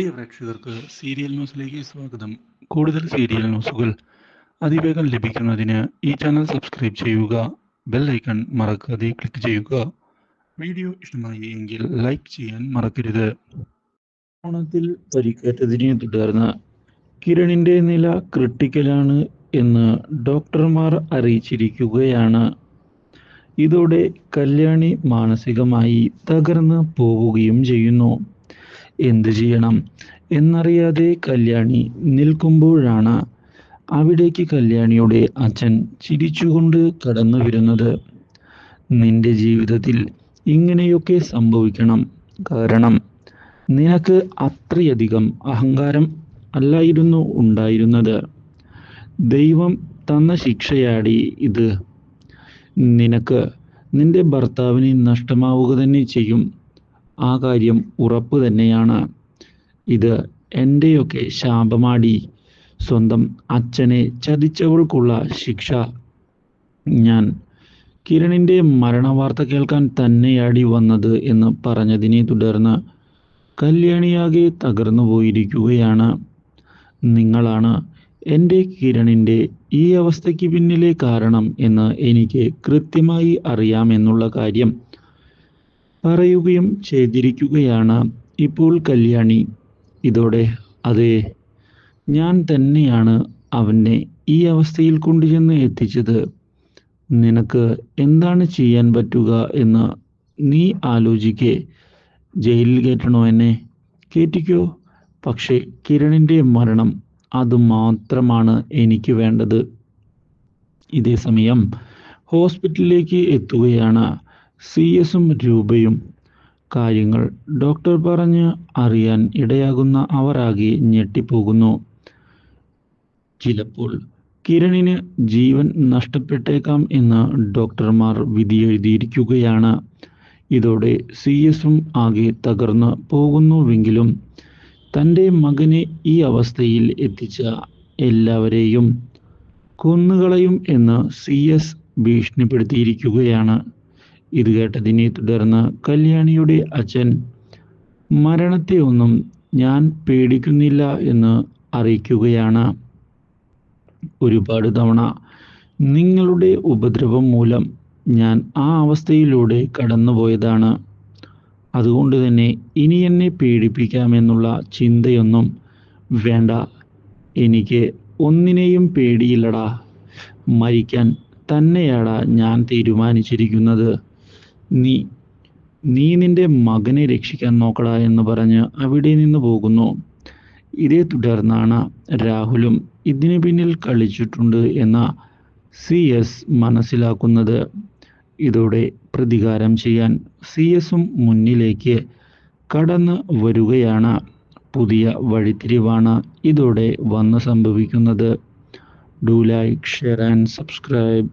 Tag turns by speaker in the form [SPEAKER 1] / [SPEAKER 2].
[SPEAKER 1] പ്രിയ പ്രേക്ഷകർക്ക് സീരിയൽ ന്യൂസിലേക്ക് സ്വാഗതം. കൂടുതൽ സീരിയൽ ന്യൂസുകൾ അതിവേഗം ലഭിക്കുന്നതിന് ഈ ചാനൽ സബ്സ്ക്രൈബ് ചെയ്യുക ബെൽ ഐക്കൺ മറക്കാതെ ക്ലിക്ക് ചെയ്യുക. വീഡിയോ ഇഷ്ടമായി എങ്കിൽ ലൈക്ക് ചെയ്യാൻ മറക്കരുത്. ഓണത്തിൽ പരിക്കേറ്റതിനെ തുടർന്ന് കിരണിന്റെ നില ക്രിട്ടിക്കലാണ് എന്ന് ഡോക്ടർമാർ അറിയിച്ചിരിക്കുകയാണ്. ഇതോടെ കല്യാണി മാനസികമായി തകർന്ന് പോവുകയും ചെയ്യുന്നു. എന്തു ചെയ്യണം? എന്നറിയാതെ കല്യാണി നിൽക്കുമ്പോഴാണ് അവിടേക്ക് കല്യാണിയുടെ അച്ഛൻ ചിരിച്ചുകൊണ്ട് കടന്നു വരുന്നത്. നിന്റെ ജീവിതത്തിൽ ഇങ്ങനെയൊക്കെ സംഭവിക്കണം. കാരണം നിനക്ക് അത്രയധികം അഹങ്കാരം അല്ലായിരുന്നു ഉണ്ടായിരുന്നത്. ദൈവം തന്ന ശിക്ഷയാടി ഇത്. നിനക്ക് നിന്റെ ഭർത്താവിനെ നഷ്ടമാവുക തന്നെ ചെയ്യും. ആ കാര്യം ഉറപ്പ് തന്നെയാണ്. ഇത് എന്റെയൊക്കെ ശാപമാടി. സ്വന്തം അച്ഛനെ ചതിച്ചവൾക്കുള്ള ശിക്ഷ ഞാൻ കിരണിന്റെ മരണവാർത്ത കേൾക്കാൻ തന്നെയാടി വന്നത് എന്ന് പറഞ്ഞതിനെ തുടർന്ന് കല്യാണിയാകെ തകർന്നു പോയിരിക്കുകയാണ്. നിങ്ങളാണ് എന്റെ കിരണിന്റെ ഈ അവസ്ഥയ്ക്ക് പിന്നിലെ കാരണം എന്ന് എനിക്ക് കൃത്യമായി അറിയാമെന്നുള്ള കാര്യം പറയുകയും ചെയ്തിരിക്കുകയാണ് ഇപ്പോൾ കല്യാണി. ഇതോടെ അതെ ഞാൻ തന്നെയാണ് അവനെ ഈ അവസ്ഥയിൽ കൊണ്ടുചെന്ന് എത്തിച്ചത്. നിനക്ക് എന്താണ് ചെയ്യാൻ പറ്റുക എന്ന് നീ ആലോചിക്കേ. ജയിലിൽ കയറ്റണോ എന്നെ? കയറ്റിക്കോ. പക്ഷേ കിരണിന്റെ മരണം അത് മാത്രമാണ് എനിക്ക് വേണ്ടത്. ഇതേ സമയം ഹോസ്പിറ്റലിലേക്ക് എത്തുകയാണ്. സി എസും രൂപയും കാര്യങ്ങൾ ഡോക്ടർ പറഞ്ഞ് അറിയാൻ ഇടയാകുന്ന അവർ ആകെ ഞെട്ടിപ്പോകുന്നു. ചിലപ്പോൾ കിരണിന് ജീവൻ നഷ്ടപ്പെട്ടേക്കാം എന്ന് ഡോക്ടർമാർ വിധിയെഴുതിയിരിക്കുകയാണ്. ഇതോടെ സി എസും ആകെ തകർന്ന് പോകുന്നുവെങ്കിലും തന്റെ മകനെ ഈ അവസ്ഥയിൽ എത്തിച്ച എല്ലാവരെയും കൊന്നുകളയും എന്ന് സി എസ് ഭീഷണിപ്പെടുത്തിയിരിക്കുകയാണ്. ഇത് കേട്ടതിനെ തുടർന്ന് കല്യാണിയുടെ അച്ഛൻ മരണത്തെ ഒന്നും ഞാൻ പേടിക്കുന്നില്ല എന്ന് അറിയിക്കുകയാണ്. ഒരുപാട് തവണ നിങ്ങളുടെ ഉപദ്രവം മൂലം ഞാൻ ആ അവസ്ഥയിലൂടെ കടന്നുപോയതാണ്. അതുകൊണ്ട് തന്നെ ഇനി എന്നെ പേടിപ്പിക്കാമെന്നുള്ള ചിന്തയൊന്നും വേണ്ട. എനിക്ക് ഒന്നിനെയും പേടിയില്ലടാ. മരിക്കാൻ തന്നെയാടാ ഞാൻ തീരുമാനിച്ചിരിക്കുന്നത്. നീ നീ നിന്റെ മകനെ രക്ഷിക്കാൻ നോക്കടാ എന്ന് പറഞ്ഞ് അവിടെ നിന്ന് പോകുന്നു. ഇതേ തുടർന്നാണ് രാഹുലും ഇതിനു പിന്നിൽ കളിച്ചിട്ടുണ്ട് എന്ന സി എസ് മനസ്സിലാക്കുന്നത്. ഇതോടെ പ്രതികാരം ചെയ്യാൻ സി എസും മുന്നിലേക്ക് കടന്നു വരികയാണ്. പുതിയ വഴിത്തിരിവാണ് ഇതോടെ വന്ന് സംഭവിക്കുന്നത്. Do like share and subscribe.